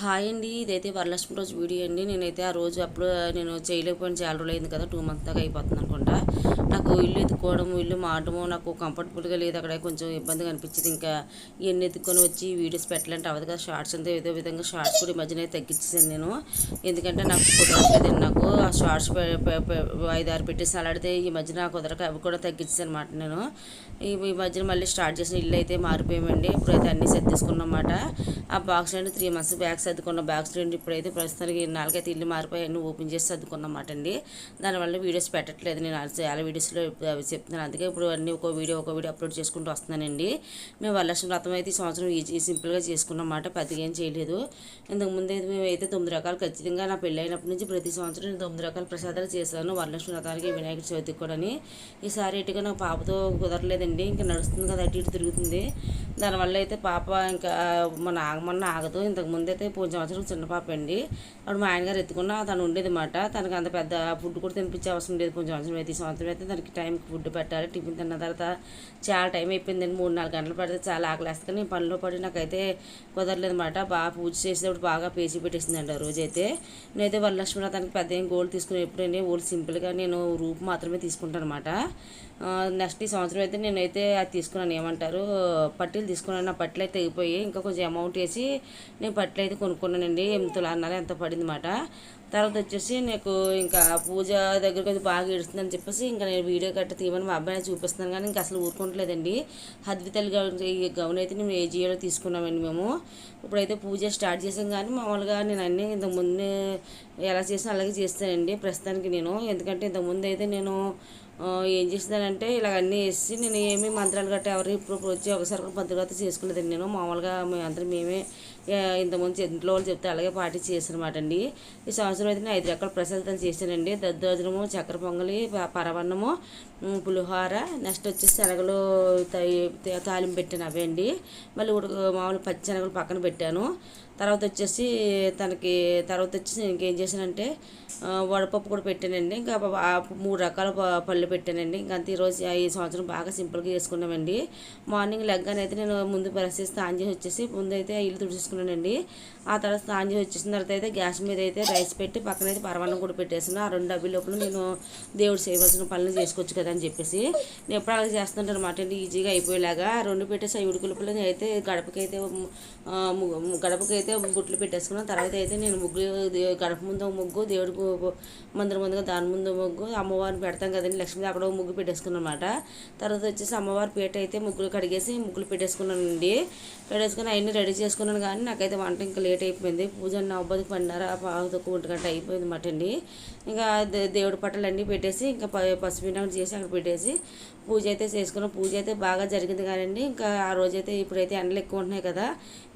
Hi అండి. ఇదైతే వరలక్ష్మి రోజు వీడియో అండి. నేనైతే ఆ రోజు అప్పుడు నేను చేయలేకపోయిన చాలా రోజులు అయింది కదా టూ మంత్ దాకా అయిపోతుంది అనుకుంటా. నాకు ఇల్లు ఎత్తుకోవడము ఇల్లు మారడము నాకు కంఫర్టబుల్గా లేదు. అక్కడ కొంచెం ఇబ్బందిగా అనిపించింది. ఇంకా ఇవన్నీ ఎత్తుకొని వచ్చి వీడియోస్ పెట్టాలంటే అవ్వదు కదా షార్ట్స్ అంతా ఏదో విధంగా షార్ట్స్ కూడా ఈ మధ్యన అయితే తగ్గించేసాను నేను. ఎందుకంటే నాకు కుదరట్లేదండి నాకు. ఆ షార్ట్స్ ఐదారు పెట్టేసి అలాడితే ఈ మధ్యన నాకు కుదరక అవి కూడా తగ్గించేసాను అనమాట నేను. ఈ మధ్యన మళ్ళీ స్టార్ట్ చేసిన ఇల్లు అయితే మారిపోయామండి. ఇప్పుడైతే అన్నీ సర్దేసుకున్నమాట ఆ బాక్స్ నుండి త్రీ మంత్స్ బ్యాగ్స్ సర్దుకున్న బ్యాగ్స్ నుండి ఇప్పుడైతే ప్రస్తుతానికి నాలుగైతే ఇల్లు మారిపోయి అన్నీ ఓపెన్ చేసి సర్దుకున్నమాట అండి. దానివల్ల వీడియోస్ పెట్టట్లేదు. నేను చాలా వీడియోస్లో అవి చెప్తున్నాను. అందుకే ఇప్పుడు అన్నీ ఒక వీడియో ఒక వీడియో అప్లోడ్ చేసుకుంటూ వస్తున్నానండి. మేము వరలక్ష్మి వ్రతం అయితే ఈ సంవత్సరం ఈజీ సింపుల్గా చేసుకున్నమాట. పెద్దగా ఏం చేయలేదు. ఇంతకు ముందు అయితే మేము అయితే తొమ్మిది రకాలు ఖచ్చితంగా నా పెళ్ళి అయినప్పటి నుంచి ప్రతి సంవత్సరం నేను తొమ్మిది రకాల ప్రసాదాలు చేశాను. వరలక్ష్మి వ్రతానికి వినాయక చవితికి కూడా ఈసారి ఎటుగా నాకు పాపతో కుదరలేదు కుదరలేదండి ఇంకా నడుస్తుంది కదా అటు ఇటు తిరుగుతుంది. దానివల్ల అయితే పాప ఇంకా మన ఆగమన్న ఆగదు. ఇంతకు ముందు అయితే పూజ సంవత్సరం చిన్న పాప అండి. అప్పుడు మా ఆయనగారు ఎత్తుకున్న తను ఉండేది మాట తనకు అంత పెద్ద ఫుడ్ కూడా తినిపించే అవసరం లేదు కొంచెం సంవత్సరం అయితే. ఈ సంవత్సరం అయితే దానికి టైంకి ఫుడ్ పెట్టాలి. టిఫిన్ తిన్న తర్వాత చాలా టైం అయిపోయిందండి. మూడు నాలుగు గంటలు పడితే చాలా ఆకలేస్తుంది. కానీ పనిలో పడి నాకైతే కుదరలేదు అనమాట బాగా పూజ చేసేటప్పుడు బాగా పేసి పెట్టేసిందండి ఆ రోజైతే నేనైతే వరలక్ష్మి వ్రతానికి పెద్ద ఏం గోల్డ్ తీసుకుని ఎప్పుడైనా ఓల్డ్ సింపుల్గా నేను రూపు మాత్రమే తీసుకుంటాను అనమాట నెక్స్ట్ ఈ సంవత్సరం అయితే నేను నేనైతే అది తీసుకున్నాను. ఏమంటారు? పట్టీలు తీసుకున్నాను. నా పట్టీలు అయితే తెగిపోయి ఇంకా కొంచెం అమౌంట్ వేసి నేను పట్టీలు అయితే కొనుక్కున్నానండి. ఎనిమిది తులాలు ఎంత పడింది మాట. తర్వాత వచ్చేసి నాకు ఇంకా పూజ దగ్గరికి అది బాగా ఏడుస్తుందని చెప్పేసి ఇంకా నేను వీడియో గట్ట తీయమని మా అబ్బాయిని చూపిస్తున్నాను. కానీ ఇంకా అసలు ఊరుకోవట్లేదండి హద్వితల్ గౌన్ ఈ గౌన్ అయితే మేము ఏజీఏలో తీసుకున్నామండి మేము. ఇప్పుడైతే పూజ స్టార్ట్ చేసాం కానీ మామూలుగా నేను అన్నీ ఇంతకుముందు ఎలా చేసినా అలాగే చేస్తానండి ప్రస్తుతానికి నేను. ఎందుకంటే ఇంతకుముందు అయితే నేను ఏం చేసిందంటే ఇలాగ అన్నీ వేసి నేను ఏమి మంత్రాలు గట్రా ఎవరు ఇప్పుడు వచ్చి ఒకసారి మంత్రాలు గట్రా చేసుకోలేదండి నేను. మామూలుగా మేమందరం మేమే ఇంతకుముందు ఇంట్లో వాళ్ళు చెప్తే అలాగే పాటి చేసినమాట అండి. ఈ సంవత్సరం అయితే నేను ఐదు రకాల ప్రసాదాలు చేశానండి. దద్దోజనము చక్కెర పొంగలి పరవన్నము పులిహోర నెక్స్ట్ వచ్చేసి శనగలు తాలింపు పెట్టాను అవే అండి. మళ్ళీ ఉడక మామూలు పచ్చి శనగలు పక్కన పెట్టాను. తర్వాత వచ్చేసి తనకి తర్వాత వచ్చేసి ఇంకేం చేశానంటే వడపప్పు కూడా పెట్టానండి. ఇంకా మూడు రకాల పళ్ళు పెట్టానండి. ఇంకా అంతే ఈరోజు ఈ సంవత్సరం బాగా సింపుల్గా చేసుకున్నామండి. మార్నింగ్ లెగ్గానే అయితే నేను ముందు బ్రష్ చేసి స్నానం చేసి వచ్చేసి ముందు అయితే ఇల్లు తుడిచేసుకున్నానండి. ఆ తర్వాత స్నానం చేసి వచ్చేసిన తర్వాత అయితే గ్యాస్ మీద అయితే రైస్ పెట్టి పక్కన అయితే పరమాన్నం కూడా పెట్టేసాను ఆ రెండు డబ్బుల లోపల నేను దేవుడు చేయవలసిన పనులు చేసుకోవచ్చు కదా అని చెప్పేసి. నేను ఎప్పుడు అలాగే చేస్తుంటాను అనమాట అండి. ఈజీగా అయిపోయేలాగా రెండు పెట్టేసి అవి లోపల అయితే గడపకైతే గడపకైతే గుట్లు పెట్టేసుకున్నాను. తర్వాత అయితే నేను ముగ్గు గడప ముందు ముగ్గు దేవుడికి మందిరం ముందుగా దాని ముందు ముగ్గు అమ్మవారిని పెడతాం కదండి లక్ష్మీ అక్కడ ముగ్గు పెట్టేసుకున్నాను అనమాట తర్వాత వచ్చేసి అమ్మవారి పీట అయితే ముగ్గులు కడిగేసి ముగ్గులు పెట్టేసుకున్నానండి. పెట్టేసుకుని అవన్నీ రెడీ చేసుకున్నాను కానీ నాకైతే వంట ఇంకా లేట్ అయిపోయింది. పూజ నవ్వదికి ఆ పావుతకు ఒంటి గంట అయిపోయింది అన్నమాట అండి. ఇంకా దేవుడి పట్టలు అన్నీ పెట్టేసి ఇంకా పసుపు చేసి అక్కడ పెట్టేసి పూజ అయితే చేసుకున్నాం. పూజ అయితే బాగా జరిగింది కానండి. ఇంకా ఆ రోజైతే ఇప్పుడైతే ఎండలు ఎక్కువ ఉంటున్నాయి కదా.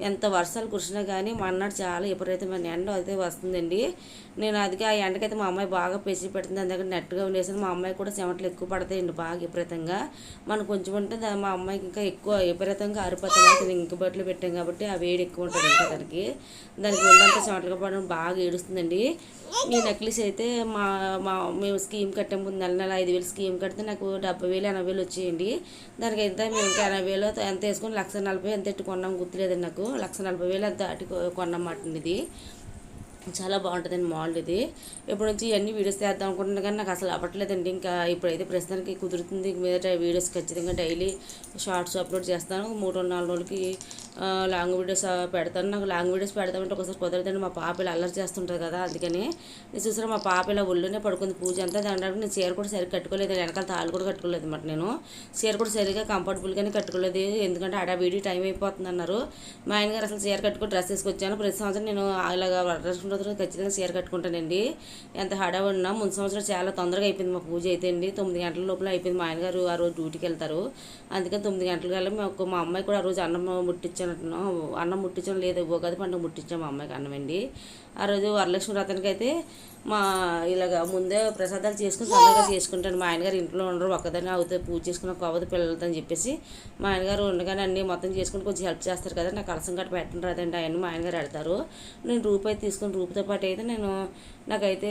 ఎంత వర్షాలు కురిసినా కానీ మన్నాడు చాలా విపరీతమైన ఎండ అయితే వస్తుందండి. నేను అదిగా ఆ ఎండకైతే మా అమ్మాయి బాగా పెసి పెడుతుంది అందుకని నెట్గా ఉండేసి మా అమ్మాయి కూడా చెమటలు ఎక్కువ పడతాయండి బాగా విపరీతంగా. మనం కొంచెం ఉంటే మా అమ్మాయికి ఇంకా ఎక్కువ విపరీతంగా అరిపోతుంది ఇంక బట్టలు పెట్టాం కాబట్టి ఆ వేడి ఎక్కువ ఉంటుంది ఇంకా దానికి. దానికి ఉందంతా చెమటలు పడడం బాగా ఏడుస్తుందండి. ఈ నెక్లెస్ అయితే మా మా మేము స్కీమ్ కట్టే ముందు నెల నెల ఐదు వేలు స్కీమ్ కడితే నాకు డెబ్బై వేలు ఎనభై వేలు వచ్చేయండి. దానికి ఎంత మేము ఇంకా ఎనభై వేలు ఎంత వేసుకొని లక్ష నలభై ఎంత ఎట్టు కొన్నాం గుర్తులేదండి నాకు. లక్ష నలభై వేలు అంత అటు కొన్నమాట ఇది. చాలా బాగుంటుందండి మాల్డ్ ఇది. ఇప్పుడు నుంచి ఇవన్నీ వీడియోస్ చేద్దాం అనుకుంటున్నాను కానీ నాకు అసలు అవ్వట్లేదండి. ఇంకా ఇప్పుడైతే ప్రస్తుతానికి కుదురుతుంది. మీద వీడియోస్ ఖచ్చితంగా డైలీ షార్ట్స్ అప్లోడ్ చేస్తాను. మూడు నాలుగు రోజులకి లాంగ్ వీడియోస్ పెడతాను. నాకు లాంగ్ వీడియోస్ పెడతామంటే ఒకసారి కుదరదండి. మా పాప ఇలా అల్లరి చేస్తుంటుంది కదా అందుకని. నేను చూసారా మా పాప ఇలా ఒళ్ళునే పడుకుంది. పూజ అంతా దాంట్లో నేను చీర కూడా సరిగ్గా కట్టుకోలేదు. వెనకాల తాళ్ళు కూడా కట్టుకోలేదు అనమాట నేను. చీర కూడా సరిగ్గా కంఫర్టబుల్గానే కట్టుకోలేదు. ఎందుకంటే ఆడ వీడియో టైం అయిపోతుంది అన్నారు మా ఆయన గారు అసలు చీర కట్టుకుని డ్రెస్ వేసుకొచ్చాను. ప్రతి సంవత్సరం నేను ఇలాగ రోజులు ఖచ్చితంగా చీర కట్టుకుంటానండి. ఎంత ఉన్నా ముందు సంవత్సరం చాలా తొందరగా అయిపోయింది మా పూజ అయితే అండి. తొమ్మిది గంటల లోపల అయిపోయింది. మా ఆయనగారు ఆ రోజు డ్యూటీకి వెళ్తారు. అందుకని తొమ్మిది గంటల కల్లా మాకు మా అమ్మాయి కూడా ఆ రోజు అన్నం ముట్టించాను అన్నం ముట్టించడం లేదు ఉగాది పండుగ ముట్టించాం మా అమ్మాయికి అన్నం అండి. ఆ రోజు వరలక్ష్మి వ్రతానికి అయితే మా ఇలాగ ముందే ప్రసాదాలు చేసుకుని తొందరగా చేసుకుంటాను. మా ఆయనగారు ఇంట్లో ఉండరు ఒక్కదాన్ని అవుతే పూజ చేసుకున్న కోవది పిల్లలతో అని చెప్పేసి మా ఆయనగారు ఉండగానే అన్నీ మొత్తం చేసుకుని కొంచెం హెల్ప్ చేస్తారు కదా నాకు కలసం గట్ట పెట్టండి రాదండి ఆయన మా ఆయనగారు వెళ్తారు నేను రూపాయి తీసుకుని రూపుతో పాటు అయితే నేను నాకైతే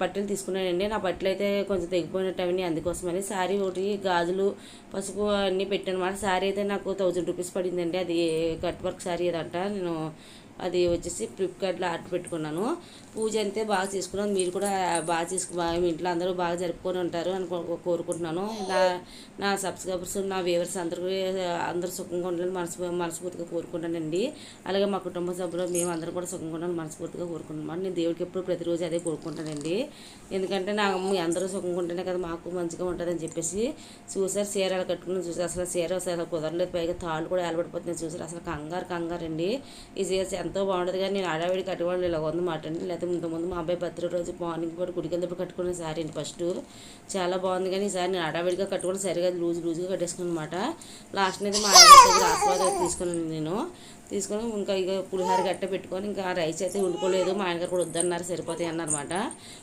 పట్టెలు తీసుకున్నానండి. నా పట్టెలు అయితే కొంచెం తెగిపోయినట్టు అవన్నీ అందుకోసమని శారీ ఒకటి గాజులు పసుపు అన్నీ పెట్టాను. అనమాట శారీ అయితే నాకు థౌజండ్ రూపీస్ పడిందండి. అది కట్ వర్క్ శారీ అదంట. నేను అది వచ్చేసి ఫ్లిప్కార్ట్లో ఆర్డర్ పెట్టుకున్నాను. పూజ అంతే బాగా చేసుకున్నాను మీరు కూడా బాగా చేసుకు మీ ఇంట్లో అందరూ బాగా జరుపుకొని ఉంటారు అని కోరుకుంటున్నాను. నా నా సబ్స్క్రైబర్స్ నా వ్యూవర్స్ అందరూ అందరూ సుఖంగా ఉండాలని మనసు మనస్ఫూర్తిగా కోరుకుంటానండి. అలాగే మా కుటుంబ సభ్యులు మేము అందరం కూడా సుఖంగా ఉండాలని మనస్ఫూర్తిగా కోరుకుంటున్నాం. నేను దేవుడికి ఎప్పుడు ప్రతిరోజు అదే కోరుకుంటానండి. ఎందుకంటే నా అందరూ సుఖంగా ఉంటేనే కదా మాకు మంచిగా ఉంటుందని చెప్పేసి చూసారు చీరలు కట్టుకుని చూసారు అసలు చీర అసలు కుదరలేదు. పైగా తాళ్ళు కూడా ఏలబడిపోతున్నాయి. చూసారు అసలు కంగారు కంగారండి. ఈ చీర ఎంతో బాగుంటుంది కానీ నేను ఆడావిడి కట్టుకోవాలి ఇలా ఉందన్నమాట అండి. లేకపోతే ముందు ముందు మా అబ్బాయి బర్త్డే రోజు మార్నింగ్ కూడా గుడికి వెళ్ళినప్పుడు కట్టుకునే సారీ అండి ఫస్ట్. చాలా బాగుంది కానీ ఈసారి నేను ఆడావిడిగా కట్టుకోవడం సరిగా లూజ్ లూజ్గా కట్టేసుకున్నాను అనమాట లాస్ట్ అయితే మా ఆయన ఆశీర్వాదం తీసుకున్నాను నేను. తీసుకొని ఇంకా ఇక పులిహార గట్ట పెట్టుకొని ఇంకా రైస్ అయితే వండుకోలేదు. మా ఆయనగారు కూడా వద్దన్నారు సరిపోతాయి అన్నమాట.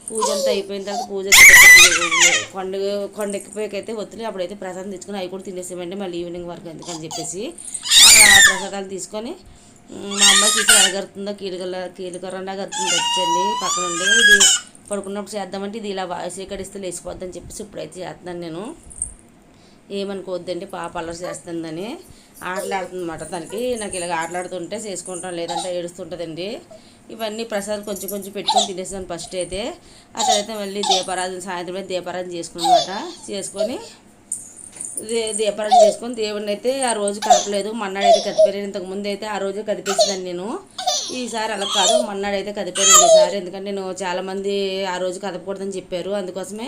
పూజ అంతా అయిపోయిన తర్వాత పూజ కొండ కొండ ఎక్కిపోయాకైతే వద్దులే అప్పుడైతే ప్రసాదం తీసుకొని అవి కూడా తినేసామండి మళ్ళీ ఈవినింగ్ వరకు ఎందుకని చెప్పేసి. ప్రసాదాలు తీసుకొని మా అమ్మాయి చూసి ఎడగరుతుందో కీలుగల కీలుగరండా గరుతుంది వచ్చండి పక్కన ఉండి ఇది పడుకున్నప్పుడు చేద్దామంటే ఇది ఇలా సీకడిస్తే లేచిపోద్దని చెప్పేసి ఇప్పుడైతే చేస్తున్నాను నేను. ఏమనుకోవద్దండి పాప అల్లరి చేస్తుందని. ఆటలాడుతుందన్నమాట తనకి. నాకు ఇలాగ ఆటలాడుతుంటే చేసుకుంటాం లేదంటే ఏడుస్తుంటుందండి. ఇవన్నీ ప్రసాదం కొంచెం కొంచెం పెట్టుకొని తినేసాను ఫస్ట్ అయితే. ఆ తర్వాత మళ్ళీ దీపారాధన సాయంత్రం అయితే దీపారాధన చేసుకున్నమాట. చేసుకొని దీపారాధన చేసుకొని దేవుడిని అయితే ఆ రోజు కదపలేదు. మన్నాడైతే కదిపేరాను ఇంతకుముందు ఇంతకు ముందు అయితే ఆ రోజు కదిపేసిందని నేను. ఈసారి అలా కాదు. మన్నాడైతే అయితే ఈసారి. ఎందుకంటే నేను చాలామంది ఆ రోజు కదపకూడదని చెప్పారు. అందుకోసమే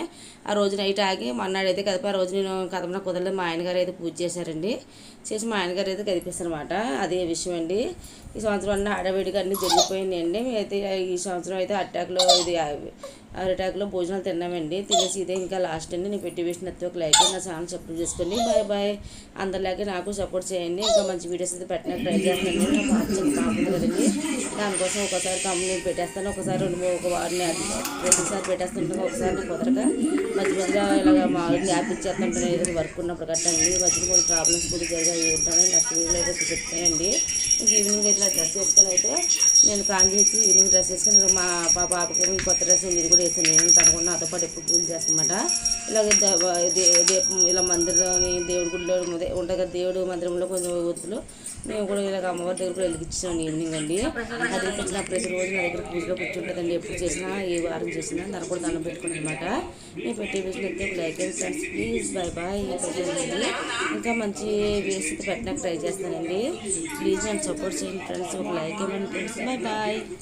ఆ రోజు నైట్ ఆగి మన్నాడైతే కదిపి ఆ రోజు నేను కదపన కుదరలేదు. మా ఆయనగారు అయితే పూజ చేశారండి. చేసి మా ఆయనగారు అయితే కదిపేశారు అనమాట అదే విషయం అండి ఈ సంవత్సరం అన్న ఆడవేడిగా అన్నీ జరిగిపోయిందండి అయితే ఈ సంవత్సరం అయితే అట్టాక్లో ఇది అరిటాకులో భోజనాలు తిన్నామండి. తినేసి ఇదే ఇంకా లాస్ట్ అండి. నేను పెట్టి వేసిన ఒక లైక్ నా ఛానల్ సపోర్ట్ చేసుకోండి బాయ్ బాయ్. అందరిలాగే నాకు సపోర్ట్ చేయండి. ఇంకా మంచి వీడియోస్ అయితే పెట్టడానికి ట్రై చేస్తాను నా పాప కదండి. దానికోసం ఒకసారి కంపెనీ పెట్టేస్తాను. ఒకసారి రెండు ఒక వారిని ప్రతిసారి పెట్టేస్తుంటాను. ఒకసారి కుదరగా కుదరక. మధ్య మధ్యలో ఇలాగ మా గ్యాప్ ఇచ్చేస్తుంటాను. ఏదైనా వర్క్ ఉన్నప్పుడు కట్టండి. మధ్యలో కొన్ని ప్రాబ్లమ్స్ కూడా జరిగాయి ఏంటనే నెక్స్ట్ వీడియోలో అయితే చెప్తానండి ఇంక ఈవినింగ్ అయితే డ్రెస్ వేసుకొని అయితే నేను ప్లాన్ చేసి ఈవినింగ్ డ్రెస్ వేసుకుని మా పాపకి ఈ కొత్త డ్రెస్ ఇది కూడా వేసాను. నేను తను కూడా నాతో పాటు ఎప్పుడు పూజ చేస్తానమాట ఇలాగే దే- దీపం ఇలా మందిరం దేవుడి గుడిలో అదే ఉంటుంది కదా దేవుడు మందిరంలో కొంచెం ఊతులు మేము కూడా ఇలాగ అమ్మవారి దగ్గర కూడా వెలిగించాను ఈవినింగ్ అండి. అది వచ్చిన ప్రతిరోజు నా దగ్గర పూజలో కూర్చుంటుందండి ఎప్పుడు చేసినా ఏ వారం చేసినా దాన్ని కూడా దండం పెట్టుకుని అనమాట నేను పెట్టే వీడియోలు అయితే like and friends please bye bye ఇంకా మంచి వేసి పెట్టడానికి ట్రై చేస్తానండి. ప్లీజ్ నన్ను సపోర్ట్ చేయండి ఫ్రెండ్స్. ఒక లైక్ ఇవ్వండి ఫ్రెండ్స్. Bye bye